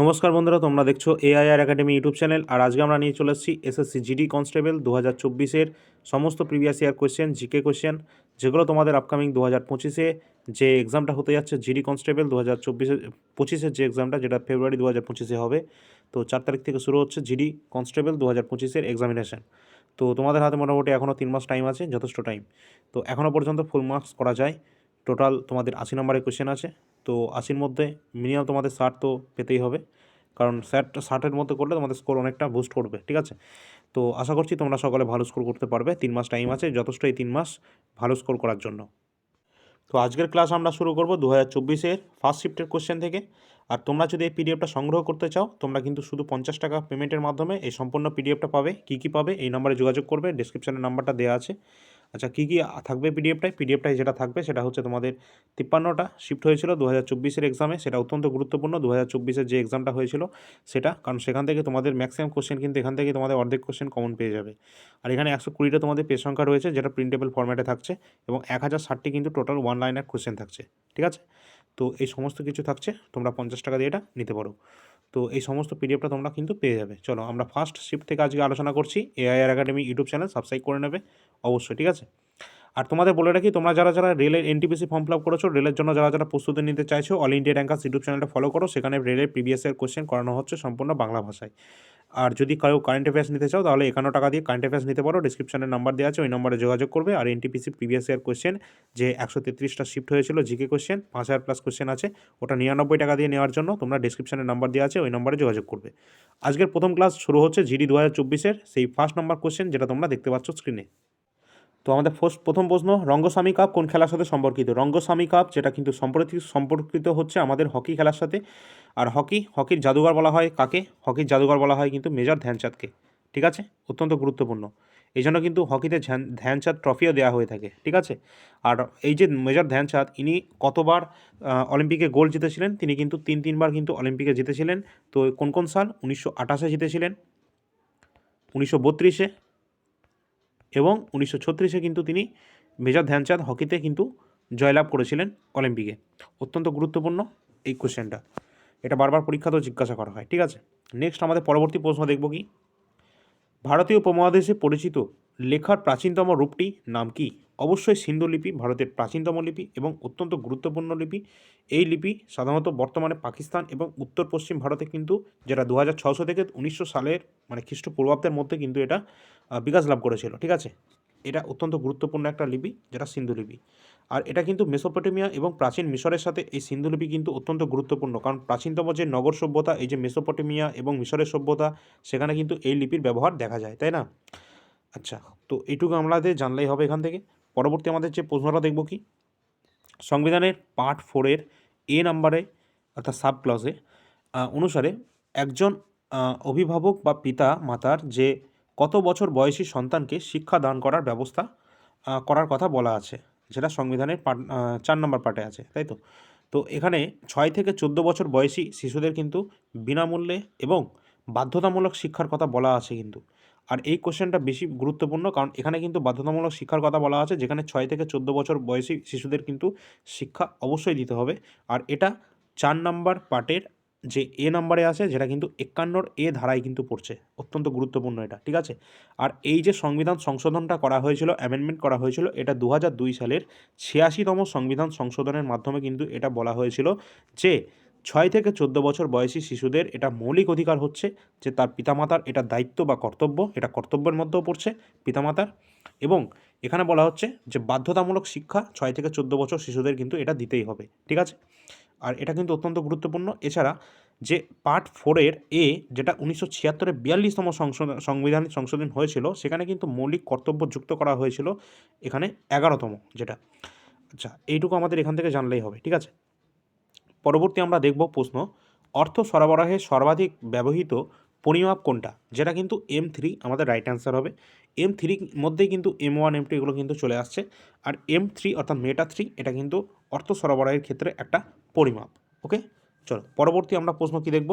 নমস্কার বন্ধুরা, তোমরা দেখছ এআইআর একাডেমি ইউটিউব চ্যানেল। আর আজকে আমরা নিয়ে চলে এসেছি এসএসসি জিডি কনস্টেবল দু হাজার চব্বিশের সমস্ত previous year question GK question যেগুলো তোমাদের আপকামিং দু হাজার পঁচিশে যে এক্সামটা হতে যাচ্ছে জিডি কনস্টেবল দু হাজার চব্বিশে পঁচিশের যে এক্সামটা যেটা ফেব্রুয়ারি দু হাজার পঁচিশে হবে। তো চার তারিখ থেকে শুরু হচ্ছে জিডি কনস্টেবল দু হাজার পঁচিশের এক্সামিনেশন তো তোমাদের হাতে মোটামুটি এখনও তিন মাস টাইম আছে, যথেষ্ট টাইম তো এখনও পর্যন্ত ফুল মার্কস করা যায়। টোটাল তোমাদের আশি নম্বরের কোয়েশ্চেন আছে। তো আশির মধ্যে মিনিমাম তোমাদের ষাট তো পেতেই হবে। কারণ ষাট, ষাটের মধ্যে করলে তোমাদের স্কোর অনেকটা বুস্ট করবে, ঠিক আছে? তো আশা করছি তোমরা সকলে ভালো স্কোর করতে পারবে। তিন মাস টাইম আছে, যথেষ্ট এই তিন মাস ভালো স্কোর করার জন্য। তো আজকের ক্লাস আমরা শুরু করব দু হাজার চব্বিশের ফার্স্ট শিফটের কোশ্চেন থেকে। আর তোমরা যদি এই পিডিএফটা সংগ্রহ করতে চাও, তোমরা কিন্তু শুধু পঞ্চাশ টাকা পেমেন্টের মাধ্যমে এই সম্পূর্ণ পিডিএফটা পাবে। কী কী পাবে এই নাম্বারে যোগাযোগ করবে। ডিসক্রিপশানে নাম্বারটা দেওয়া আছে। আচ্ছা কী কী থাকবে পিডিএফটায় পিডিএফটায় যেটা থাকবে সেটা হচ্ছে তোমাদের তিপ্পান্নটা শিফট হয়েছিল দু হাজার চব্বিশের এক্সামে সেটা অত্যন্ত গুরুত্বপূর্ণ। দু হাজার চব্বিশের যে এক্সামটা হয়েছিল সেটা, কারণ সেখান থেকে তোমাদের ম্যাক্সিমাম কোশ্চেন কিন্তু এখান থেকে তোমাদের অর্ধেক কোশ্চেন কমন পেয়ে যাবে। আর এখানে একশো কুড়িটা তোমাদের পেজ সংখ্যা রয়েছে যেটা প্রিন্টেবল ফর্ম্যাটে থাকছে এবং এক হাজার ষাটটি কিন্তু টোটাল ওয়ান লাইনের কোশ্চেন থাকছে। ঠিক আছে? তো এই সমস্ত কিছু থাকছে, তোমরা পঞ্চাশ টাকা দিয়ে এটা নিতে পারো। তো এই সমস্ত পিডিএফটা তোমরা কিন্তু পেয়ে যাবে। চলো আমরা ফার্স্ট শিফট থেকে আজকে আলোচনা করছি। AIR academy YouTube channel subscribe করে নেবে। অবশ্যই, ঠিক আছে? আর তোমাদের বলে রাখি, তোমরা যারা যারা রেলের এনটিপিসি ফর্ম ফিল আপ করেছ, রেলের জন্য যারা যারা প্রস্তুতি নিতে চাইছো অল ইন্ডিয়া র্যাঙ্কার্স ইউটিউব চ্যানেলটা ফলো করো, সেখানে রেলের প্রিভিয়াস ইয়ার কোশ্চেন করানো হচ্ছে সম্পূর্ণ বাংলা ভাষায়। আর যদি কারও কারেন্ট অ্যাফেয়ার্স নিতে চাও, তাহলে একান্ন টাকা দিয়ে কারেন্ট অ্যাফেয়ার্স নিতে পারো ডিসক্রিপশনের নাম্বার দেওয়া আছে, ওই নম্বরে যোগাযোগ করবে। আর এনটিপিসি প্রিভিয়াস ইয়ার কোশ্চেন যে একশো তেত্রিশটা শিফট হয়েছিল জিকে কোশ্চেন পাঁচ হাজার প্লাস কোশ্চেন আছে, ওটা নিরানব্বই টাকা দিয়ে নেওয়ার জন্য তোমরা ডিসক্রিপশনের নাম্বার দেওয়া আছে, ওই নম্বরে যোগাযোগ করবে। আজকের প্রথম ক্লাস শুরু হচ্ছে জিডি দু হাজার চব্বিশের, সেই ফার্স্ট নাম্বার কোশ্চেন যেটা তোমরা দেখতে পাচ্ছ স্ক্রিনে তো আমাদের ফার্স্ট প্রথম প্রশ্ন, রঙ্গস্বামী কাপ কোন খেলার সাথে সম্পর্কিত? রঙ্গস্বামী কাপ যেটা কিন্তু সম্প্রতি, সম্পর্কিত হচ্ছে আমাদের হকি খেলার সাথে। আর হকি হকির জাদুঘর বলা হয় কাকে? হকির জাদুঘর বলা হয় কিন্তু মেজর ধ্যানচাঁদকে। ঠিক আছে? অত্যন্ত গুরুত্বপূর্ণ। এই জন্য কিন্তু হকিতে ধ্যান, ধ্যানচাঁদ ট্রফিও দেওয়া হয়ে থাকে। ঠিক আছে? আর এই যে মেজর ধ্যানচাঁদ, ইনি কতবার অলিম্পিকে গোল্ড জিতেছিলেন? তিনি কিন্তু তিন, তিনবার কিন্তু অলিম্পিকে জিতেছিলেন। তো কোন কোন সাল? উনিশশো আঠাশে জিতেছিলেন। উনিশশো বত্রিশে। এবং উনিশশো ছত্রিশে কিন্তু তিনি মেজর ধ্যানচাঁদ হকিতে কিন্তু জয়লাভ করেছিলেন অলিম্পিকে। অত্যন্ত গুরুত্বপূর্ণ এই কোশ্চেনটা। এটা বারবার পরীক্ষাতেও জিজ্ঞাসা করা হয়, ঠিক আছে? নেক্সট আমাদের পরবর্তী প্রশ্ন দেখব কি? ভারতীয় উপমহাদেশে পরিচিত লেখার প্রাচীনতম রূপটি নাম কি? অবশ্যই সিন্ধু লিপি, ভারতের প্রাচীনতম লিপি এবং অত্যন্ত গুরুত্বপূর্ণ লিপি। এই লিপি সাধারণত বর্তমানে পাকিস্তান এবং উত্তর পশ্চিম ভারতে কিন্তু, যেটা দু হাজার ছশো থেকে উনিশশো সালের মানে খ্রিস্টপূর্বাব্দের মধ্যে কিন্তু এটা বিকাশ লাভ করেছিল, ঠিক আছে? এটা অত্যন্ত গুরুত্বপূর্ণ একটা লিপি, যেটা সিন্ধু লিপি। আর এটা কিন্তু মেসোপটেমিয়া এবং প্রাচীন মিশরের সাথে এই সিন্ধু লিপি কিন্তু অত্যন্ত গুরুত্বপূর্ণ, কারণ প্রাচীনতম যে নগর সভ্যতা, এই যে মেসোপটেমিয়া এবং মিশরের সভ্যতা, সেখানে কিন্তু এই লিপির ব্যবহার দেখা যায়, তাই না? আচ্ছা তো এইটুকু আমাদের জানলেই হবে এখান থেকে। পরবর্তী আমাদের যে প্রশ্নটা দেখব কি? সংবিধানের পার্ট ফোরের এ নাম্বারে অর্থাৎ সাব ক্লজে অনুসারে একজন অভিভাবক বা পিতা মাতার যে কত বছর বয়সী সন্তানকে শিক্ষা দান করার ব্যবস্থা করার কথা বলা আছে, যেটা সংবিধানের পার্ট চার নম্বর পার্টে আছে, তাই তো? তো এখানে ছয় থেকে চোদ্দ বছর বয়সী শিশুদের কিন্তু বিনামূল্যে এবং বাধ্যতামূলক শিক্ষার কথা বলা আছে কিন্তু। আর এই কোশ্চেনটা বেশি গুরুত্বপূর্ণ, কারণ এখানে কিন্তু বাধ্যতামূলক শিক্ষার কথা বলা আছে, যেখানে ছয় থেকে চোদ্দ বছর বয়সী শিশুদের কিন্তু শিক্ষা অবশ্যই দিতে হবে। আর এটা চার নাম্বার পার্টের যে এ নাম্বারে আছে, যেটা কিন্তু একান্নর এ ধারায় কিন্তু পড়ছে। অত্যন্ত গুরুত্বপূর্ণ এটা, ঠিক আছে? আর এই যে সংবিধান সংশোধনটা করা হয়েছিল অ্যামেন্ডমেন্ট করা হয়েছিল, এটা দু দুই সালের ছিয়াশিতম সংবিধান সংশোধনের মাধ্যমে কিন্তু এটা বলা হয়েছিল যে ছয় থেকে চোদ্দ বছর বয়সী শিশুদের এটা মৌলিক অধিকার হচ্ছে, যে তার পিতামাতার এটা দায়িত্ব বা কর্তব্য, এটা কর্তব্যের মধ্যেও পড়ছে পিতামাতার। এবং এখানে বলা হচ্ছে যে বাধ্যতামূলক শিক্ষা ছয় থেকে চোদ্দ বছর শিশুদের কিন্তু এটা দিতেই হবে, ঠিক আছে? আর এটা কিন্তু অত্যন্ত গুরুত্বপূর্ণ। এছাড়া যে পার্ট ফোরের এ যেটা উনিশশো ছিয়াত্তরে বিয়াল্লিশতম সংবিধান, সংশোধন হয়েছিল, সেখানে কিন্তু মৌলিক কর্তব্য যুক্ত করা হয়েছিল, এখানে এগারোতম যেটা। আচ্ছা এইটুকু আমাদের এখান থেকে জানলেই হবে, ঠিক আছে? পরবর্তী আমরা দেখব প্রশ্ন, অর্থ সরবরাহে সর্বাধিক ব্যবহৃত পরিমাপ কোনটা? যেটা কিন্তু এম থ্রি আমাদের রাইট অ্যান্সার হবে। এম থ্রির মধ্যেই কিন্তু এম ওয়ান এম টু এগুলো কিন্তু চলে আসছে। আর এম থ্রি অর্থাৎ মেটা থ্রি এটা কিন্তু অর্থ সরবরাহের ক্ষেত্রে একটা পরিমাপ ওকে চলো, পরবর্তী আমরা প্রশ্ন কি দেখব?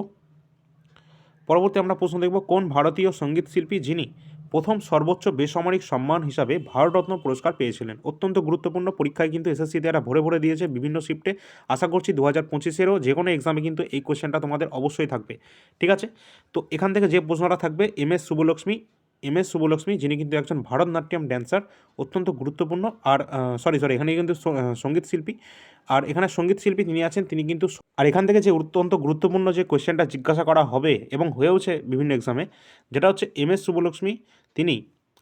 পরবর্তী আমরা প্রশ্ন দেখব, কোন ভারতীয় সংগীত শিল্পী যিনি প্রথম সর্বোচ্চ বেসামরিক সম্মান হিসাবে ভারতরত্ন পুরস্কার পেয়েছিলেন। অত্যন্ত গুরুত্বপূর্ণ পরীক্ষায় কিন্তু এসএসসি তারা ভরে ভরে দিয়েছে বিভিন্ন শিফটে। আশা করছি দু হাজার পঁচিশেরও যে কোনো এক্সামে কিন্তু এই কোয়েশ্চেনটা তোমাদের অবশ্যই থাকবে। ঠিক আছে? তো এখান থেকে যে প্রশ্নটা থাকবে M S Subbulakshmi M S Subbulakshmi, যিনি কিন্তু একজন ভারতনাট্যম ড্যান্সার অত্যন্ত গুরুত্বপূর্ণ। আর সরি সরি এখানে কিন্তু সংগীত শিল্পী। আর এখানে সংগীত শিল্পী তিনি আছেন, তিনি কিন্তু আর এখান থেকে যে অত্যন্ত গুরুত্বপূর্ণ যে কোয়েশ্চেনটা জিজ্ঞাসা করা হবে এবং হয়েওছে বিভিন্ন এক্সামে যেটা হচ্ছে এম এস শুভলক্ষ্মী, তিনি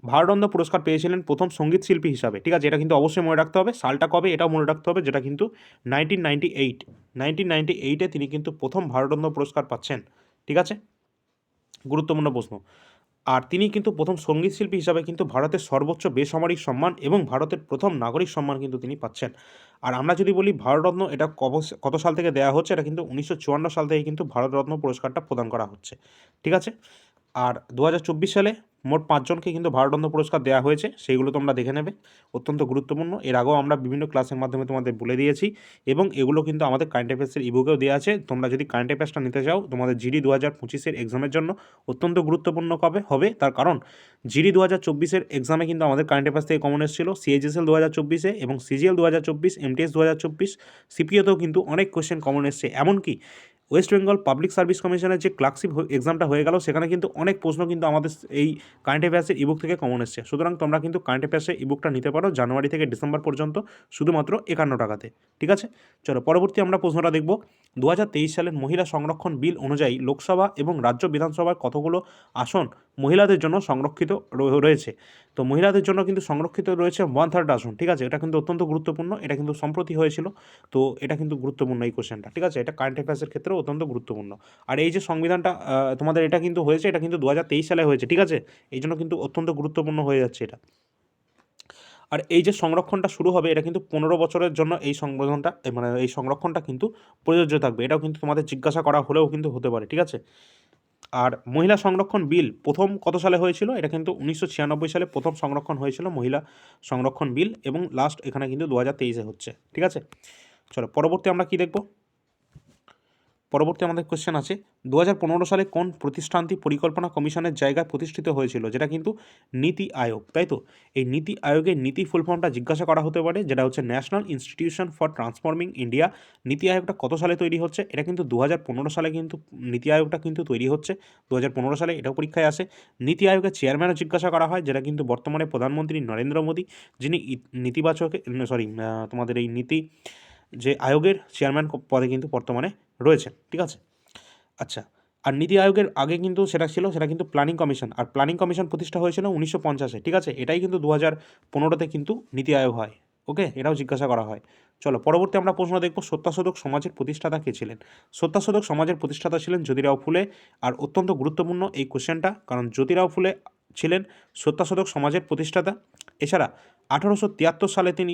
ভারতরত্ন পুরস্কার পেয়েছিলেন প্রথম সংগীত শিল্পী হিসাবে। ঠিক আছে, এটা কিন্তু অবশ্যই মনে রাখতে হবে। সালটা কবে, এটাও মনে রাখতে হবে, যেটা কিন্তু nineteen ninety eight nineteen ninety এইটে তিনি কিন্তু প্রথম ভারতরত্ন পুরস্কার পাচ্ছেন। ঠিক আছে? গুরুত্বপূর্ণ প্রশ্ন। আর তিনি কিন্তু প্রথম সংগীত শিল্পী হিসাবে কিন্তু ভারতের সর্বোচ্চ বেসামরিক সম্মান এবং ভারতের প্রথম নাগরিক সম্মান কিন্তু তিনি পাচ্ছেন। আর আমরা যদি বলি ভারতরত্ন, এটা কত সাল থেকে দেওয়া হচ্ছে, এটা কিন্তু উনিশশো চুয়ান্ন সাল থেকে কিন্তু ভারতরত্ন পুরস্কারটা প্রদান করা হচ্ছে। ঠিক আছে? আর দু হাজার চব্বিশ সালে মোট পাঁচজনকে কিন্তু ভারতরত্ন পুরস্কার দেওয়া হয়েছে, সেইগুলো তোমরা দেখে নেবে। অত্যন্ত গুরুত্বপূর্ণ। এর আগেও আমরা বিভিন্ন ক্লাসের মাধ্যমে তোমাদের বলে দিয়েছি এবং এগুলো কিন্তু আমাদের কারেন্ট অ্যাফেয়ার্সের ইবুকেও দেওয়া আছে। তোমরা যদি কারেন্ট অ্যাফেয়ার্সটা নিতে চাও, তোমাদের জিডি দু হাজার পঁচিশের এক্সামের জন্য অত্যন্ত গুরুত্বপূর্ণ কবে? হবে। তার কারণ, জিডি দু হাজার চব্বিশের এক্সামে কিন্তু আমাদের কারেন্ট অ্যাফেয়ার্স থেকে কমন এসেছিল সিএইচএসএল দু হাজার চব্বিশে এবং সিজিএল দু হাজার চব্বিশ এমটিএস দু হাজার চব্বিশ সিপিওতেও কিন্তু অনেক কোয়েশ্চেন কমন এসছে। এমনকি ওয়েস্ট বেঙ্গল পাবলিক সার্ভিস কমিশনের যে ক্লার্কশিপ এক্সামটা হয়ে গেল, সেখানে কিন্তু অনেক প্রশ্ন কিন্তু আমাদের এই কারেন্ট অ্যাফেয়ার্সের ইবুক থেকে কমন এসছে। সুতরাং তোমরা কিন্তু কারেন্ট অ্যাফেয়ার্সের ইবুকটা নিতে পারো জানুয়ারি থেকে ডিসেম্বর পর্যন্ত, শুধুমাত্র একান্ন টাকাতে। ঠিক আছে? চলো, পরবর্তী আমরা প্রশ্নটা দেখব। দু হাজার তেইশ সালের মহিলা সংরক্ষণ বিল অনুযায়ী লোকসভা এবং রাজ্য বিধানসভার কতগুলো আসন মহিলাদের জন্য সংরক্ষিত রয়ে- রয়েছে। তো মহিলাদের জন্য কিন্তু সংরক্ষিত রয়েছে ওয়ান থার্ড আসন, ঠিক আছে? এটা কিন্তু অত্যন্ত গুরুত্বপূর্ণ, এটা কিন্তু সম্প্রতি হয়েছিল। তো এটা কিন্তু গুরুত্বপূর্ণ এই কোশ্চেনটা ঠিক আছে? এটা কারেন্ট অ্যাফেয়ার্সের ক্ষেত্রেও অত্যন্ত গুরুত্বপূর্ণ। আর এই যে সংবিধানটা তোমাদের এটা কিন্তু হয়েছে, এটা কিন্তু দু হাজার তেইশ সালে হয়েছে, ঠিক আছে? এই জন্য কিন্তু অত্যন্ত গুরুত্বপূর্ণ হয়ে যাচ্ছে এটা। আর এই যে সংরক্ষণটা শুরু হবে, এটা কিন্তু পনেরো বছরের জন্য এই সংবিধানটা মানে এই সংরক্ষণটা কিন্তু প্রযোজ্য থাকবে। এটাও কিন্তু তোমাদের জিজ্ঞাসা করা হলেও কিন্তু হতে পারে, ঠিক আছে? আর মহিলা সংরক্ষণ বিল প্রথম কত সালে হয়েছিল? এটা কিন্তু উনিশশো ছিয়ানব্বই সালে প্রথম সংরক্ষণ হয়েছিল মহিলা সংরক্ষণ বিল এবং লাস্ট এখানে কিন্তু দু হাজার হচ্ছে, ঠিক আছে? চলো, পরবর্তী আমরা কি দেখব? পরবর্তী আমাদের কোশ্চেন আছে দু হাজার পনেরো সালে কোন প্রতিষ্ঠানটি পরিকল্পনা কমিশনের জায়গায় প্রতিষ্ঠিত হয়েছিল? যেটা কিন্তু নীতি আয়োগ, তাই তো? এই নীতি আয়োগের নীতি ফুল ফর্মটা জিজ্ঞাসা করা হতে পারে, যেটা হচ্ছে national institution for transforming India NITI আয়োগটা কত সালে তৈরি হচ্ছে? এটা কিন্তু দু হাজার পনেরো সালে কিন্তু নীতি আয়োগটা কিন্তু তৈরি হচ্ছে দু সালে এটাও পরীক্ষায় আসে। নীতি আয়োগের চেয়ারম্যানও জিজ্ঞাসা করা হয়, যেটা কিন্তু বর্তমানে প্রধানমন্ত্রী নরেন্দ্র মোদী, যিনি নীতিবাচক সরি তোমাদের এই নীতি যে আয়োগের চেয়ারম্যান পদে কিন্তু বর্তমানে রয়েছে ঠিক আছে? আচ্ছা আর নীতি আয়োগের আগে কিন্তু সেটা ছিল, সেটা কিন্তু প্ল্যানিং কমিশন আর প্ল্যানিং কমিশন প্রতিষ্ঠা হয়েছিল উনিশশো পঞ্চাশে, ঠিক আছে? এটাই কিন্তু দু হাজার পনেরোতে কিন্তু নীতি আয়োগ হয়, ওকে? এটাও জিজ্ঞাসা করা হয়। চলো, পরবর্তী আমরা প্রশ্ন দেখব, সত্যাশোধক সমাজের প্রতিষ্ঠাতা কে ছিলেন? সত্যাশোধক সমাজের প্রতিষ্ঠাতা ছিলেন জ্যোতিরাও ফুলে, আর অত্যন্ত গুরুত্বপূর্ণ এই কোশ্চেনটা কারণ জ্যোতিরাও ফুলে ছিলেন সত্যাশোধক সমাজের প্রতিষ্ঠাতা। এছাড়া, আঠারোশো তিয়াত্তর সালে তিনি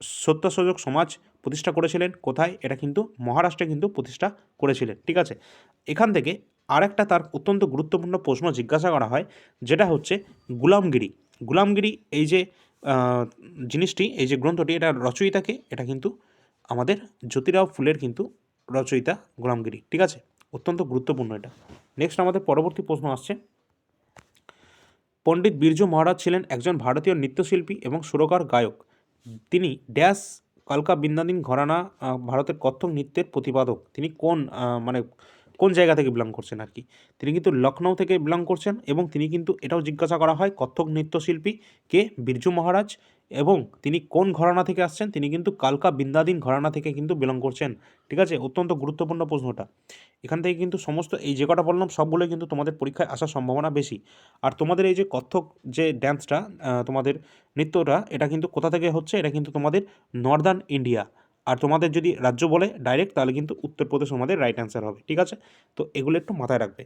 সত্যাশোধক সমাজ প্রতিষ্ঠা করেছিলেন। কোথায়? এটা কিন্তু মহারাষ্ট্রে কিন্তু প্রতিষ্ঠা করেছিলেন। ঠিক আছে? এখান থেকে আরেকটা তার অত্যন্ত গুরুত্বপূর্ণ প্রশ্ন জিজ্ঞাসা করা হয়, যেটা হচ্ছে গুলামগিরি। গুলামগিরি এই যে জিনিসটি, এই যে গ্রন্থটি, এটা রচয়িতাকে এটা কিন্তু আমাদের জ্যোতিরাও ফুলের কিন্তু রচয়িতা গুলামগিরি। ঠিক আছে? অত্যন্ত গুরুত্বপূর্ণ এটা। নেক্সট আমাদের পরবর্তী প্রশ্ন আসছে। পণ্ডিত বীর্য মহারাজ ছিলেন একজন ভারতীয় নৃত্যশিল্পী এবং সুরকার গায়ক। তিনি ড্যাশ কালকা বিন্দাদিন ঘরানা ভারতের কত্থক নৃত্যের প্রতিপাদক। তিনি কোন মানে কোন জায়গা থেকে বিলং করছেন আর কি? তিনি কিন্তু লখনৌ থেকে বিলং করছেন এবং তিনি কিন্তু এটাও জিজ্ঞাসা করা হয় কত্থক নৃত্যশিল্পী কে? বিরজু মহারাজ এবং তিনি কোন ঘরানা থেকে আসছেন? তিনি কিন্তু কালকা বিন্দাদিন ঘরানা থেকে কিন্তু বিলং করছেন। ঠিক আছে? অত্যন্ত গুরুত্বপূর্ণ প্রশ্নটা। এখান থেকে কিন্তু সমস্ত এই যে কটা বললাম সবগুলোই কিন্তু তোমাদের পরীক্ষায় আসার সম্ভাবনা বেশি। আর তোমাদের এই যে কত্থক যে ড্যান্সটা তোমাদের নৃত্যটা, এটা কিন্তু কোথা থেকে হচ্ছে? এটা কিন্তু তোমাদের নর্দার্ন ইন্ডিয়া আর তোমাদের যদি রাজ্য বলে ডাইরেক্ট তাহলে কিন্তু উত্তরপ্রদেশ আমাদের রাইট অ্যান্সার হবে, ঠিক আছে? তো এগুলো একটু মাথায় রাখবে।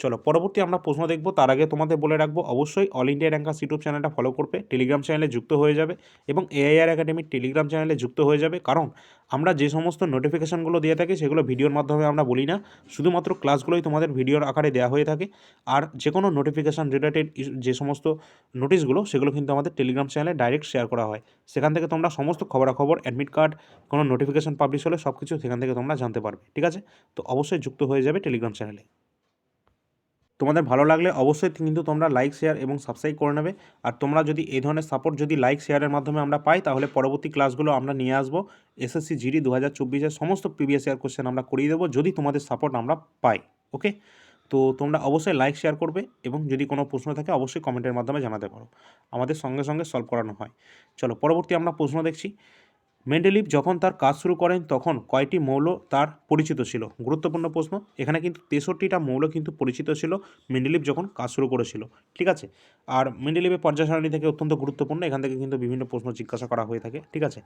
চলো, পরবর্তী আমরা প্রশ্ন দেখব, তার আগে তোমাদের বলে রাখব, অবশ্যই অল ইন্ডিয়া র্যাঙ্কার ইউটিউব চ্যানেলটা ফলো করবে টেলিগ্রাম চ্যানেলে যুক্ত হয়ে যাবে এবং এআইআর একাডেমির টেলিগ্রাম চ্যানেলে যুক্ত হয়ে যাবে। কারণ আমরা যে সমস্ত নোটিফিকেশানগুলো দিয়ে থাকি, সেগুলো ভিডিওর মাধ্যমে আমরা বলি না। শুধুমাত্র ক্লাসগুলোই তোমাদের ভিডিওর আকারে দেওয়া হয়ে থাকে। আর যে কোনো নোটিফিকেশান রিলেটেড যে সমস্ত নোটিশগুলো সেগুলো কিন্তু আমাদের টেলিগ্রাম চ্যানেলে ডাইরেক্ট শেয়ার করা হয়। সেখান থেকে তোমরা সমস্ত খবরাখবর অ্যাডমিট কার্ড কোনো নোটিফিকেশান পাবলিশ হলে সব কিছু সেখান থেকে তোমরা জানতে পারবে, ঠিক আছে? তো অবশ্যই যুক্ত হয়ে যাবে টেলিগ্রাম চ্যানেলে তোমাদের ভালো লাগলে অবশ্যই কিন্তু তোমরা লাইক শেয়ার এবং সাবস্ক্রাইব করে নেবে। আর তোমরা যদি এই ধরনের সাপোর্ট যদি লাইক শেয়ারের মাধ্যমে আমরা পাই, তাহলে পরবর্তী ক্লাসগুলো আমরা নিয়ে আসব। এসএসসি জিডি দু হাজার চব্বিশের সমস্ত প্রিভিয়াস ইয়ার কোশ্চেন আমরা করিয়ে দেবো, যদি তোমাদের সাপোর্ট আমরা পাই ওকে তো তোমরা অবশ্যই লাইক শেয়ার করবে এবং যদি কোনো প্রশ্ন থাকে, অবশ্যই কমেন্টের মাধ্যমে জানাতে পারো। আমাদের সঙ্গে সঙ্গে সলভ করানো হয়। চলো, পরবর্তী আমরা প্রশ্ন দেখছি। মেন্ডেলিভ যখন তার কাজ শুরু করেন, তখন কয়টি মৌল তার পরিচিত ছিল? গুরুত্বপূর্ণ প্রশ্ন। এখানে কিন্তু তেষট্টিটা মৌল কিন্তু পরিচিত ছিল, মেন্ডেলিভ যখন কাজ শুরু করেছিল। ঠিক আছে? আর মেন্ডেলিভের পর্যায় সারণী থেকে অত্যন্ত গুরুত্বপূর্ণ। এখান থেকে কিন্তু বিভিন্ন প্রশ্ন জিজ্ঞাসা করা হয়ে থাকে। ঠিক আছে?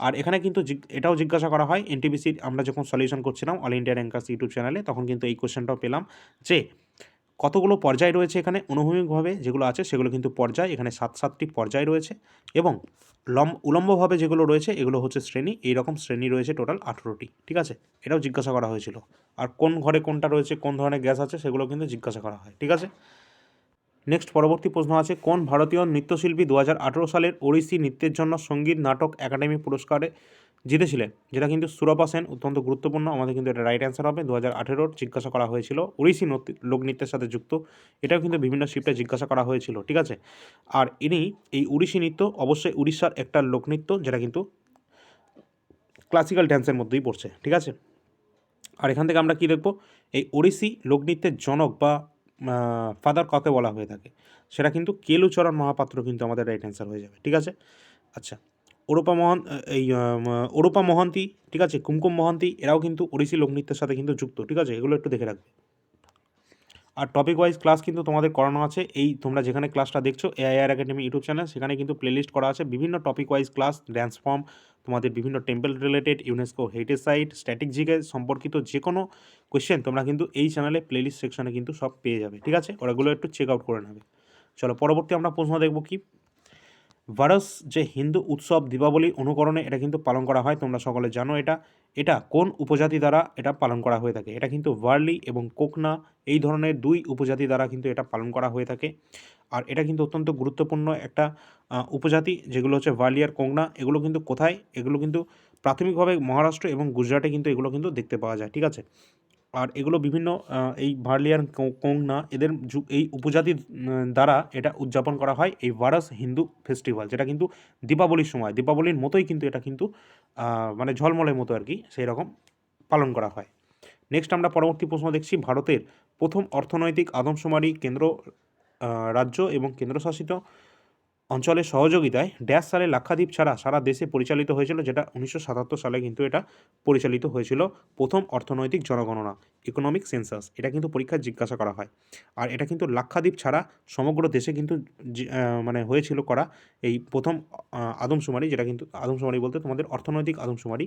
আর এখানে কিন্তু এটাও জিজ্ঞাসা করা হয় এনটিপিসির আমরা যখন সলিউশন করছিলাম অল ইন্ডিয়া র্যাঙ্কার্স ইউটিউব চ্যানেলে, তখন কিন্তু এই কোশ্চেনটাও পেলাম যে কতগুলো পর্যায় রয়েছে এখানে অনুভূমিকভাবে যেগুলো আছে সেগুলো কিন্তু পর্যায়, এখানে সাত সাতটি পর্যায় রয়েছে এবং লম উলম্বভাবে যেগুলো রয়েছে এগুলো হচ্ছে শ্রেণি এই রকম শ্রেণি রয়েছে টোটাল আঠেরোটি, ঠিক আছে? এটাও জিজ্ঞাসা করা হয়েছিল। আর কোন ঘরে কোনটা রয়েছে, কোন ধরনের গ্যাস আছে সেগুলো কিন্তু জিজ্ঞাসা করা হয়, ঠিক আছে? নেক্সট পরবর্তী প্রশ্ন আছে, কোন ভারতীয় নৃত্যশিল্পী দু হাজার আঠেরো সালের ওড়িশি নৃত্যের জন্য সংগীত নাটক একাডেমি পুরস্কারে জিতেছিলেন, যেটা কিন্তু সুরপা সেন অত্যন্ত গুরুত্বপূর্ণ। আমাদের কিন্তু এটা রাইট অ্যান্সার হবে। দু হাজার আঠেরোর জিজ্ঞাসা করা হয়েছিল। নৃত্য- লোকনৃত্যের সাথে যুক্ত। এটাও কিন্তু বিভিন্ন শিফটে জিজ্ঞাসা করা হয়েছিল, ঠিক আছে? আর ইনি এই ওড়িশি নৃত্য অবশ্যই উড়িষ্যার একটা লোকনৃত্য, যেটা কিন্তু ক্লাসিক্যাল ড্যান্সের মধ্যেই পড়ছে, ঠিক আছে? আর এখান থেকে আমরা কি দেখব? এই ওড়িশি লোকনৃত্যের জনক বা ফাদার কাকে বলা হয়ে থাকে? সেটা কিন্তু কেলুচরণ মহাপাত্র কিন্তু আমাদের রাইট অ্যান্সার হয়ে যাবে, ঠিক আছে? আচ্ছা। ওরূপা মহান এই ওরূপা মহান্তি, ঠিক আছে, কুমকুম মহান্তি, এরাও কিন্তু ওড়িশি লোকনৃত্যের সাথে কিন্তু যুক্ত, ঠিক আছে, এগুলো একটু দেখে রাখবে। আর টপিক ওয়াইজ ক্লাস কিন্তু তোমাদের করানো আছে, এই তোমরা যেখানে ক্লাসটা দেখছ এআইআর একাডেমি ইউটিউব চ্যানেল, সেখানে কিন্তু প্লেলিস্ট করা আছে, বিভিন্ন topic wise class dance form তোমাদের বিভিন্ন temple related UNESCO heritage site static GK সম্পর্কিত যে কোনো কোয়েশ্চেন তোমরা কিন্তু এই চ্যানেলে প্লেলিস্ট সেকশনে কিন্তু সব পেয়ে যাবে, ঠিক আছে ওরাগুলো একটু চেক আউট করে নেবে। চলো, পরবর্তী আমরা প্রশ্ন দেখব কি? ভারস যে হিন্দু উৎসব দীপাবলি অনুকরণে এটা কিন্তু পালন করা হয়, তোমরা সকলে জানো এটা। এটা কোন উপজাতি দ্বারা এটা পালন করা হয়ে থাকে? এটা কিন্তু ওয়ার্লি এবং কোকনা এই ধরনের দুই উপজাতি দ্বারা কিন্তু এটা পালন করা হয়ে থাকে। আর এটা কিন্তু অত্যন্ত গুরুত্বপূর্ণ একটা উপজাতি, যেগুলো হচ্ছে ওয়ার্লি আর কোংনা এগুলো কিন্তু কোথায়? এগুলো কিন্তু প্রাথমিকভাবে মহারাষ্ট্র এবং গুজরাটে কিন্তু এগুলো কিন্তু দেখতে পাওয়া যায়, ঠিক আছে? আর এগুলো বিভিন্ন এই ভার্লিয়ান কোংনা, এদের এই উপজাতি দ্বারা এটা উদযাপন করা হয় এই ভারাস হিন্দু ফেস্টিভ্যাল যেটা কিন্তু দীপাবলির সময়, দীপাবলির মতোই কিন্তু এটা কিন্তু মানে ঝলমলের মতো আর কি সেই রকম পালন করা হয়। নেক্সট আমরা পরবর্তী প্রশ্ন দেখছি, ভারতের প্রথম অর্থনৈতিক আদমশুমারি কেন্দ্র রাজ্য এবং কেন্দ্রশাসিত অঞ্চলের সহযোগিতায় ড্যাশ সালে লাক্ষাদ্বীপ ছাড়া সারা দেশে পরিচালিত হয়েছিল, যেটা উনিশশো সাতাত্তর সালে কিন্তু এটা পরিচালিত হয়েছিল প্রথম অর্থনৈতিক জনগণনা ইকোনমিক সেন্সাস এটা কিন্তু পরীক্ষায় জিজ্ঞাসা করা হয়। আর এটা কিন্তু লাক্ষাদ্বীপ ছাড়া সমগ্র দেশে কিন্তু মানে হয়েছিল করা এই প্রথম আদমশুমারি, যেটা কিন্তু আদমশুমারি বলতে তোমাদের অর্থনৈতিক আদমশুমারি।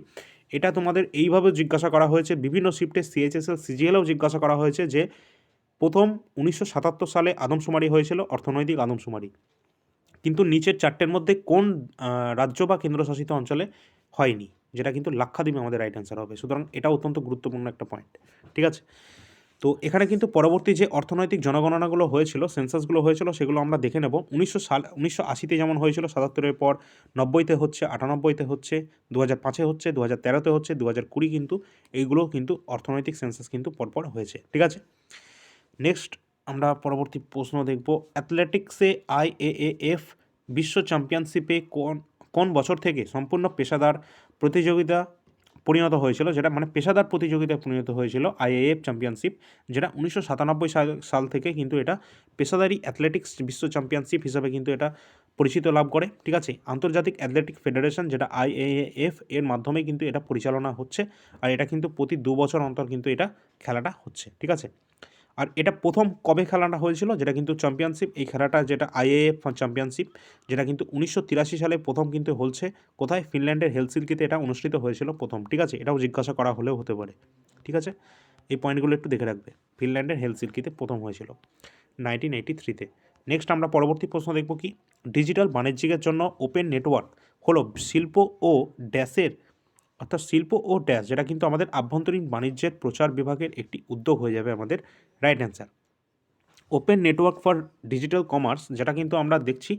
এটা তোমাদের এইভাবে জিজ্ঞাসা করা হয়েছে, বিভিন্ন শিফটে সিএইচএসএল সিজিএলও জিজ্ঞাসা করা হয়েছে যে প্রথম উনিশশো সাতাত্তর সালে আদমশুমারি হয়েছিল, অর্থনৈতিক আদমশুমারি। কিন্তু নিচের চারটের মধ্যে কোন রাজ্য বা কেন্দ্রশাসিত অঞ্চলে হয়নি, যেটা কিন্তু লাক্ষাদ্বীপ আমাদের রাইট অ্যান্সার হবে। সুতরাং এটা অত্যন্ত গুরুত্বপূর্ণ একটা পয়েন্ট ঠিক আছে? তো এখানে কিন্তু পরবর্তী যে অর্থনৈতিক জনগণনাগুলো হয়েছিল সেন্সাসগুলো হয়েছিল, সেগুলো আমরা দেখে নেব। উনিশশো সাল, উনিশশো আশিতে যেমন হয়েছিল, সাতাত্তরের পর নব্বইতে হচ্ছে, আটানব্বইতে হচ্ছে দু হাজার পাঁচে হচ্ছে দু হাজার তেরোতে হচ্ছে দু হাজার কুড়ি কিন্তু এইগুলো কিন্তু অর্থনৈতিক সেন্সাস কিন্তু পরপর হয়েছে, ঠিক আছে? নেক্সট আমরা পরবর্তী প্রশ্ন দেখব। অ্যাথলেটিক্সে আইএএএফ বিশ্ব চ্যাম্পিয়নশিপে কোন কোন বছর থেকে সম্পূর্ণ পেশাদার প্রতিযোগিতা পরিণত হয়েছিল? যেটা মানে পেশাদার প্রতিযোগিতায় পরিণত হয়েছিল আইএএফ চ্যাম্পিয়নশিপ, যেটা উনিশশো সাতানব্বই সাল সাল থেকে কিন্তু এটা পেশাদারি অ্যাথলেটিক্স বিশ্ব চ্যাম্পিয়নশিপ হিসাবে কিন্তু এটা পরিচিত লাভ করে। ঠিক আছে? আন্তর্জাতিক অ্যাথলেটিক ফেডারেশন, যেটা আইএএএফ এর মাধ্যমে কিন্তু এটা পরিচালনা হচ্ছে। আর এটা কিন্তু প্রতি দু বছর অন্তর কিন্তু এটা খেলাটা হচ্ছে। ঠিক আছে? আর এটা প্রথম কবে খেলাটা হয়েছিল? যেটা কিন্তু চ্যাম্পিয়নশিপ এই খেলাটা যেটা আইএএফ চ্যাম্পিয়নশিপ যেটা কিন্তু উনিশশো তিরাশি সালে প্রথম কিন্তু হলছে। কোথায়? ফিনল্যান্ডের হেলসিল্কিতে এটা অনুষ্ঠিত হয়েছিল প্রথম। ঠিক আছে? এটাও জিজ্ঞাসা করা হলেও হতে পারে। ঠিক আছে? এই পয়েন্টগুলো একটু দেখে রাখবে। ফিনল্যান্ডের হেলসিল্কিতে প্রথম হয়েছিল নাইনটিন এইটি থ্রিতে। নেক্সট আমরা পরবর্তী প্রশ্ন দেখব কি? ডিজিটাল বাণিজ্যিকের জন্য ওপেন নেটওয়ার্ক হলো শিল্প ও ড্যাশের অর্থাৎ শিল্প ও ড্যাশ যেটা কিন্তু আমাদের আভ্যন্তরীণ বাণিজ্যের প্রচার বিভাগের একটি উদ্যোগ হয়ে যাবে আমাদের right answer open network for digital commerce যেটা কিন্তু আমরা দেখছি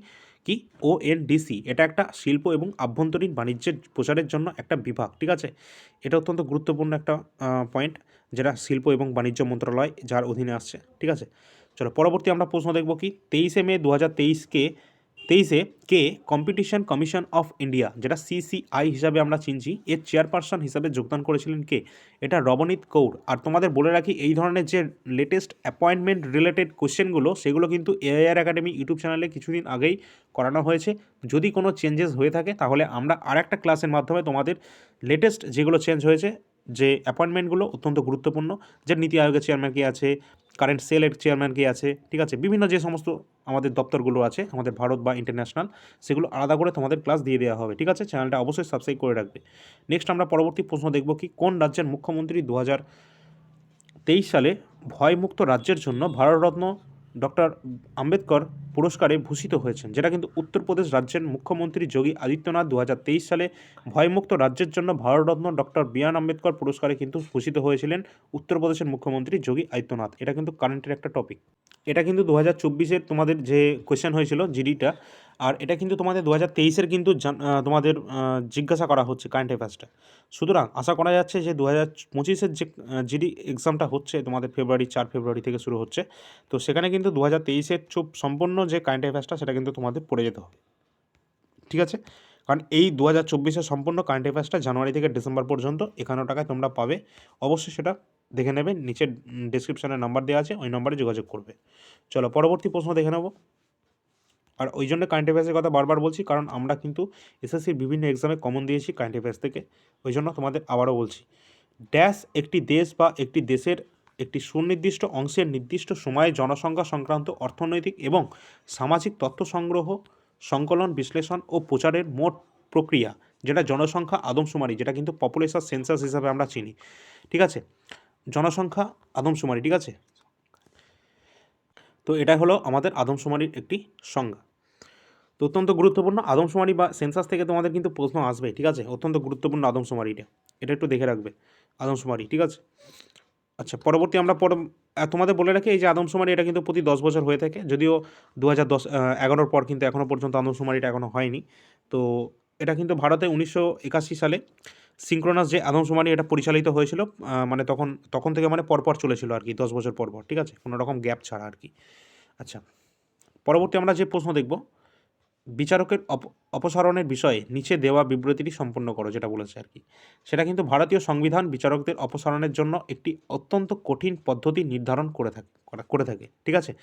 কি ও এন ডিসি এটা একটা শিল্প এবং আভ্যন্তরীণ বাণিজ্যের প্রচারের জন্য একটা বিভাগ, ঠিক আছে? এটা অত্যন্ত গুরুত্বপূর্ণ একটা পয়েন্ট যেটা শিল্প এবং বাণিজ্য মন্ত্রণালয় যার অধীনে আসছে, ঠিক আছে? চলো পরবর্তী আমরা প্রশ্ন দেখব কি? তেইশে মে দু হাজার তেইশকে তেইশে কে কম্পিটিশন কমিশন অফ ইন্ডিয়া যেটা সিসিআই হিসাবে আমরা চিনছি, এর চেয়ারপারসন হিসাবে যোগদান করেছিলেন কে? এটা রবনীত কৌর। আর তোমাদের বলে রাখি, এই ধরনের যে লেটেস্ট অ্যাপয়েন্টমেন্ট রিলেটেড কোশ্চেনগুলো সেগুলো কিন্তু এআইআর একাডেমি ইউটিউব চ্যানেলে কিছুদিন আগেই করানো হয়েছে। যদি কোনো চেঞ্জেস হয়ে থাকে, তাহলে আমরা আর একটা ক্লাসের মাধ্যমে তোমাদের লেটেস্ট যেগুলো চেঞ্জ হয়েছে, যে অ্যাপয়েন্টমেন্টগুলো অত্যন্ত গুরুত্বপূর্ণ, যে নীতি আয়োগের চেয়ারম্যান কে আছে কারেন্ট সেলের চেয়ারম্যান কে আছে, ঠিক আছে? বিভিন্ন যে সমস্ত আমাদের দপ্তরগুলো আছে, আমাদের ভারত বা ইন্টারন্যাশনাল সেগুলো আলাদা করে তোমাদের ক্লাস দিয়ে দেওয়া হবে, ঠিক আছে? চ্যানেলটা অবশ্যই সাবস্ক্রাইব করে রাখবে। নেক্সট আমরা পরবর্তী প্রশ্ন দেখব কি, কোন রাজ্যের মুখ্যমন্ত্রী দু তেইশ সালে ভয়মুক্ত রাজ্যের জন্য ভারতরত্ন ডক্টর আম্বেদকর পুরস্কারে ভূষিত হয়েছেন, যেটা কিন্তু উত্তরপ্রদেশ রাজ্যের মুখ্যমন্ত্রী যোগী আদিত্যনাথ দু হাজার তেইশ সালে ভয়মুক্ত রাজ্যের জন্য Bharat Ratna doctor B R Ambedkar পুরস্কারে কিন্তু ভূষিত হয়েছিলেন উত্তরপ্রদেশের মুখ্যমন্ত্রী যোগী আদিত্যনাথ। এটা কিন্তু কারেন্টের একটা টপিক এটা কিন্তু দু হাজার চব্বিশের তোমাদের যে কোয়েশ্চেন হয়েছিল জিডিটা আর এটা কিন্তু তোমাদের দু হাজার তেইশের কিন্তু তোমাদের জিজ্ঞাসা করা হচ্ছে কারেন্ট অ্যাফেয়ার্সটা সুতরাং আশা করা যাচ্ছে যে দু হাজার পঁচিশের যে জিডি এক্সামটা হচ্ছে তোমাদের ফেব্রুয়ারি চার ফেব্রুয়ারি থেকে শুরু হচ্ছে। তো সেখানে কিন্তু দু হাজার তেইশের সম্পূর্ণ যে কারেন্ট অ্যাফেয়ার্সটা সেটা কিন্তু তোমাদের পড়ে যেতে হবে। ঠিক আছে? কারণ এই দু হাজার চব্বিশের সম্পূর্ণ কারেন্ট অ্যাফেয়ার্সটা জানুয়ারি থেকে ডিসেম্বর পর্যন্ত একান্ন টাকায় তোমরা পাবে। অবশ্যই সেটা দেখে নেবে, নিচে ডিসক্রিপশানে নাম্বার দেওয়া আছে, ওই নম্বরে যোগাযোগ করবে। চলো, পরবর্তী প্রশ্ন দেখে নেব। আর ওই জন্য কারেন্ট অ্যাফেয়ার্সের কথা বারবার বলছি, কারণ আমরা কিন্তু এসএসসির বিভিন্ন এক্সামে কমন দিয়েছি কারেন্ট অ্যাফেয়ার্স থেকে। ওই জন্য তোমাদের আবারও বলছি। ড্যাশ একটি দেশ বা একটি দেশের একটি সুনির্দিষ্ট অংশের নির্দিষ্ট সময়ে জনসংখ্যা সংক্রান্ত অর্থনৈতিক এবং সামাজিক তথ্য সংগ্রহ, সংকলন, বিশ্লেষণ ও প্রচারের মোট প্রক্রিয়া, যেটা জনসংখ্যা আদমশুমারি, যেটা কিন্তু পপুলেশন সেন্সাস হিসাবে আমরা চিনি। ঠিক আছে? জনসংখ্যা আদমশুমারি, ঠিক আছে? তো এটা হলো আমাদের আদমশুমারির একটি সংজ্ঞা। তো অত্যন্ত গুরুত্বপূর্ণ আদমশুমারি বা সেন্সাস থেকে তোমাদের কিন্তু প্রশ্ন আসবে, ঠিক আছে? অত্যন্ত গুরুত্বপূর্ণ আদমশুমারিটা। এটা একটু দেখে রাখবে। আদমশুমারি, ঠিক আছে? আচ্ছা পরবর্তী আমরা পর তোমাদের বলে রাখি, এই যে আদমশুমারি এটা কিন্তু প্রতি দশ বছর হয়ে থাকে। যদিও দু হাজার দশ এগারোর পর কিন্তু এখনও পর্যন্ত আদমশুমারিটা এখনও হয়নি। তো এটা কিন্তু ভারতে উনিশশো একাশি সালে সিঙ্ক্রোনাস যে আদমশুমারি এটা পরিচালিত হয়েছিল মানে তখন তখন থেকে মানে পরপর চলেছিল আর কি, দশ বছর পর পর ঠিক আছে? কোনো রকম গ্যাপ ছাড়া আর কি। আচ্ছা পরবর্তী আমরা যে প্রশ্ন দেখব বিচারকের অপ- অপসারণের বিষয়ে নিচে দেওয়া বিবৃতিটি সম্পন্ন করো, যেটা বলেছে আর কি। সেটা কিন্তু ভারতীয় সংবিধান বিচারকদের অপসারণের জন্য একটি অত্যন্ত কঠিন পদ্ধতি নির্ধারণ করে থাকে করা- থাকে। ঠিক আছে?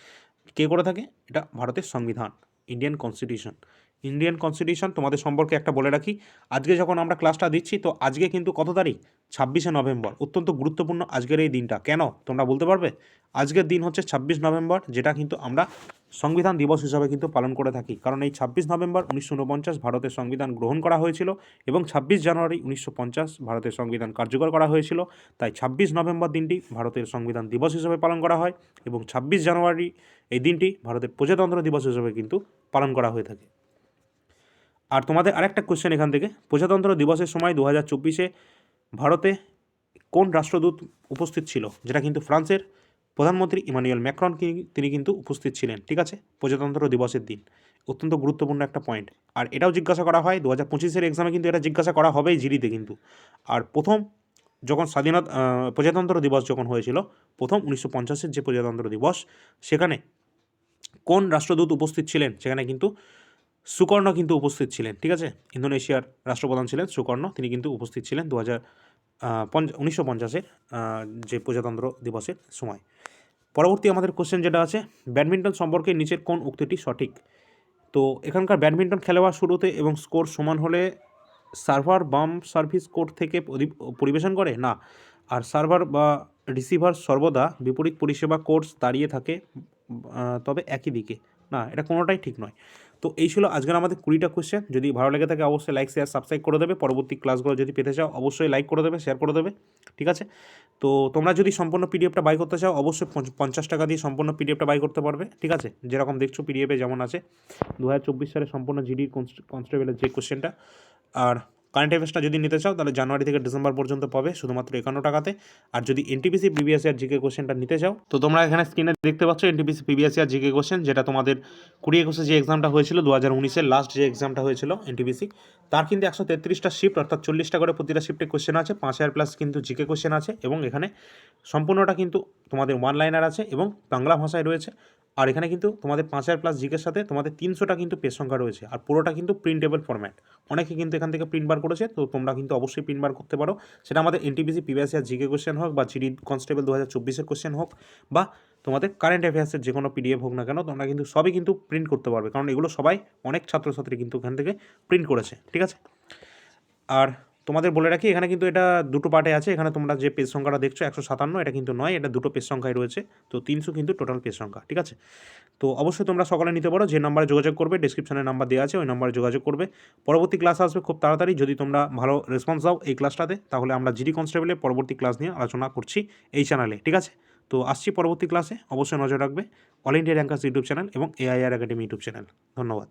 কে করে থাকে? এটা ভারতের সংবিধান, ইন্ডিয়ান কনস্টিটিউশন। ইন্ডিয়ান কনস্টিটিউশন তোমাদের সম্পর্কে একটা বলে রাখি। আজকে যখন আমরা ক্লাসটা দিচ্ছি, তো আজকে কিন্তু কত তারিখ? ছাব্বিশে নভেম্বর। অত্যন্ত গুরুত্বপূর্ণ আজকের এই দিনটা। কেন? তোমরা বলতে পারবে? আজকের দিন হচ্ছে ছাব্বিশ নভেম্বর, যেটা কিন্তু আমরা সংবিধান দিবস হিসাবে কিন্তু পালন করে থাকি। কারণ এই ছাব্বিশ নভেম্বর উনিশশো উনপঞ্চাশ ভারতের সংবিধান গ্রহণ করা হয়েছিল এবং ছাব্বিশ জানুয়ারি উনিশশো পঞ্চাশ ভারতের সংবিধান কার্যকর করা হয়েছিল। তাই ছাব্বিশ নভেম্বর দিনটি ভারতের সংবিধান দিবস হিসেবে পালন করা হয় এবং ছাব্বিশ জানুয়ারি এই দিনটি ভারতের প্রজাতন্ত্র দিবস হিসেবে কিন্তু পালন করা হয়ে থাকে। আর তোমাদের আরেকটা কোশ্চেন এখান থেকে। প্রজাতন্ত্র দিবসের সময় দু হাজার চব্বিশে ভারতে কোন রাষ্ট্রদূত উপস্থিত ছিল? যেটা কিন্তু ফ্রান্সের প্রধানমন্ত্রী ইমানুয়েল ম্যাক্রন তিনি কিন্তু উপস্থিত ছিলেন, ঠিক আছে? প্রজাতন্ত্র দিবসের দিন। অত্যন্ত গুরুত্বপূর্ণ একটা পয়েন্ট আর এটাও জিজ্ঞাসা করা হয় দু হাজার পঁচিশের এক্সামে কিন্তু এটা জিজ্ঞাসা করা হবেই জিডিতে কিন্তু। আর প্রথম যখন স্বাধীনতা প্রজাতন্ত্র দিবস যখন হয়েছিল, প্রথম উনিশশো পঞ্চাশের যে প্রজাতন্ত্র দিবস, সেখানে কোন রাষ্ট্রদূত উপস্থিত ছিলেন? সেখানে কিন্তু সুকর্ণ কিন্তু উপস্থিত ছিলেন, ঠিক আছে? ইন্দোনেশিয়ার রাষ্ট্রপ্রধান ছিলেন সুকর্ণ, তিনি কিন্তু উপস্থিত ছিলেন দু হাজার উনিশশো পঞ্চাশের যে প্রজাতন্ত্র দিবসের সময়। পরবর্তী আমাদের কোশ্চেন যেটা আছে, ব্যাডমিন্টন সম্পর্কে নিচের কোন উক্তিটি সঠিক? তো এখানকার ব্যাডমিন্টন খেলোয়াড় শুরুতে এবং স্কোর সমান হলে সার্ভার বাম সার্ভিস কোর্ট থেকে পরিবেশন করে? না। আর সার্ভার বা রিসিভার সর্বদা বিপরীত পরিষেবা কোর্স দাঁড়িয়ে থাকে তবে একই দিকে। না, এটা কোনোটাই ঠিক নয়। তো এই ছিল আজকের আমাদের কুড়িটা কোয়েশ্চেন যদি ভালো লেগে থাকে, অবশ্যই লাইক শেয়ার সাবস্ক্রাইব করে দেবে। পরবর্তী ক্লাসগুলো যদি পেতে চাও, অবশ্যই লাইক করে দেবে শেয়ার করে দেবে। ঠিক আছে? তো তোমরা যদি সম্পূর্ণ পিডিএফটা বাই করতে চাও, অবশ্যই পঞ্চ- পঞ্চাশ টাকা দিয়ে সম্পূর্ণ পিডিএফটা বাই করতে পারবে। ঠিক আছে? যেরকম দেখছ পিডিএফে যেমন আছে। দু হাজার চব্বিশ সালে সম্পূর্ণ জিডি কনস্টেবলের যে কোয়েশ্চেনটা আর কারেন্ট অ্যাফেয়ার্সটা যদি নিতে চাও, তাহলে জানুয়ারি থেকে ডিসেম্বর পর্যন্ত পাবে শুধুমাত্র একান্ন টাকাতে। আর যদি এনটিপিসি প্রিভিয়াস ইয়ার জিকে কোশ্চেনটা নিতে চাও, তো তোমরা এখানে স্ক্রিনে দেখতে পাচ্ছ NTPC previous year GK question যেটা তোমাদের কুড়ি একুশে যে এক্সামটা হয়েছিল দু হাজার উনিশের লাস্ট যে এক্সামটা হয়েছিল এনটিপিসি তার কিন্তু একশো তেত্রিশটা শিফট অর্থাৎ চল্লিশটা করে প্রতিটা শিফটে কোশ্চেন আছে, পাঁচ হাজার প্লাস কিন্তু জিকে কোশ্চেন আছে, এবং এখানে সম্পূর্ণটা কিন্তু তোমাদের ওয়ান লাইনার আছে, এবং বাংলা ভাষায় রয়েছে। আর এখানে কিন্তু তোমাদের পাঁচ হাজার প্লাস জিকের সাথে তোমাদের তিনশোটা কিন্তু পেজ সংখ্যা রয়েছে। আর পুরোটা কিন্তু প্রিন্টেবল ফরম্যাট অনেকে কিন্তু এখান থেকে প্রিন্ট বার করেছে, তো তোমরা কিন্তু অবশ্যই প্রিন্ট বার করতে পারো। সেটা আমাদের এনটিপিসি পিবিএস আর জিকে কোশ্চেন হোক বা জিডি কনস্টেবল দু হাজার চব্বিশের কোশ্চেন হোক বা তোমাদের কারেন্ট অ্যাফেয়ার্সের যে কোনো পিডিএফ হোক না কেন, তোমরা কিন্তু সবই কিন্তু প্রিন্ট করতে পারবে। কারণ এগুলো সবাই অনেক ছাত্রছাত্রী কিন্তু এখান থেকে প্রিন্ট করেছে। ঠিক আছে? আর তোমাদের বলে রাখি, এখানে কিন্তু এটা দুটো পার্টে আছে। এখানে তোমরা যে পেজ সংখ্যাটা দেখছ, একশো সাতান্ন, এটা কিন্তু নয়, এটা দুটো পেজ সংখ্যায় রয়েছে। তো তিনশো কিন্তু টোটাল পেজ সংখ্যা, ঠিক আছে? তো অবশ্যই তোমরা সকালে নিতে পারো, যে নাম্বারে যোগাযোগ করবে ডিসক্রিপশনে নাম্বার দেওয়া আছে, ওই নাম্বারে যোগাযোগ করবে। পরবর্তী ক্লাস আসবে খুব তাড়াতাড়ি, যদি তোমরা ভালো রেসপন্স দাও এই ক্লাসটাতে তাহলে আমরা জিডি কনস্টেবলের পরবর্তী ক্লাস নিয়ে আলোচনা করছি এই চ্যানেলে ঠিক আছে? তো আসছি পরবর্তী ক্লাসে অবশ্যই নজর রাখবে। All India rankers YouTube channel এবং এআইআর একাডেমি ইউটিউব চ্যানেল ধন্যবাদ।